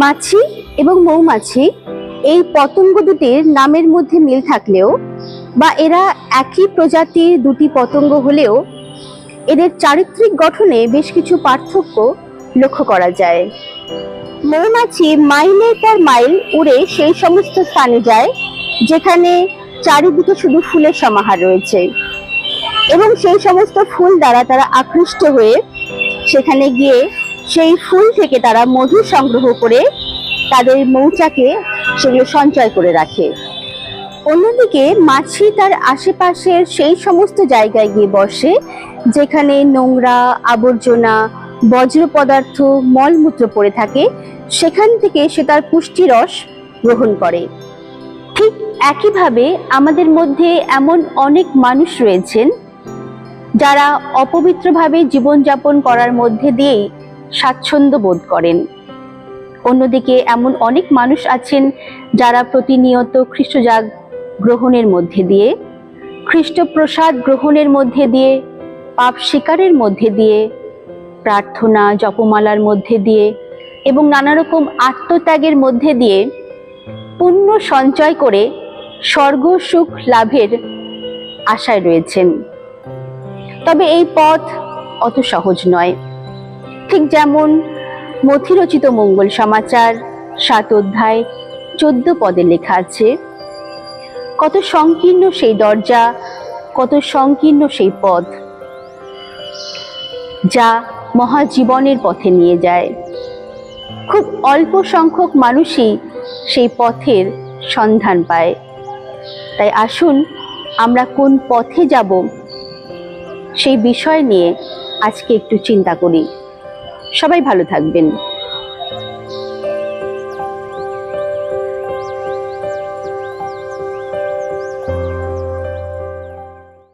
মাছি এবং মৌমাছি এই পতঙ্গ দুটির নামের মধ্যে মিল থাকলেও বা এরা একই প্রজাতির দুটি পতঙ্গ হলেও এদের চারিত্রিক গঠনে বেশ কিছু পার্থক্য লক্ষ্য করা যায়। মৌমাছি মাইলের পর মাইল উড়ে সেই সমস্ত স্থানে যায়, যেখানে চারিদিকে শুধু ফুলের সমাহার রয়েছে। এবং সেই সমস্ত ফুল দ্বারা তারা আকৃষ্ট হয়ে সেখানে গিয়ে সেই ফুল থেকে তারা মধু সংগ্রহ করে তাদের মৌচাকে সেগুলো সঞ্চয় করে রাখে। অন্যদিকে মাছি তার আশেপাশের সেই সমস্ত জায়গায় গিয়ে বসে, যেখানে নোংরা, আবর্জনা, বজ্র পদার্থ, মলমূত্র পড়ে থাকে, সেখান থেকে সে তার পুষ্টি রস গ্রহণ করে। ঠিক একইভাবে আমাদের মধ্যে এমন অনেক মানুষ রয়েছেন, যারা অপবিত্রভাবে জীবনযাপন করার মধ্যে দিয়েই স্বাচ্ছন্দ্য বোধ করেন। অন্যদিকে এমন অনেক মানুষ আছেন যারা প্রতিনিয়ত খ্রিস্টজাগ গ্রহণের মধ্যে দিয়ে, খ্রিস্টপ্রসাদ গ্রহণের মধ্যে দিয়ে, পাপ শিকারের মধ্যে দিয়ে, প্রার্থনা, জপমালার মধ্যে দিয়ে এবং নানা রকম আত্মত্যাগের মধ্যে দিয়ে পুণ্য সঞ্চয় করে স্বর্গ সুখ লাভের আশায় রয়েছেন। তবে এই পথ অত সহজ নয়। ঠিক যেমন মথিরচিত মঙ্গল সমাচার, সাত অধ্যায়, চোদ্দ পদে লেখা আছে, কত সংকীর্ণ সেই দরজা, কত সংকীর্ণ সেই পথ, যা মহাজীবনের পথে নিয়ে যায়। খুব অল্প সংখ্যক মানুষই সেই পথের সন্ধান পায়। তাই আসুন আমরা কোন পথে যাব, সেই বিষয় নিয়ে আজকে একটু চিন্তা করি। সবাই ভালো থাকবেন।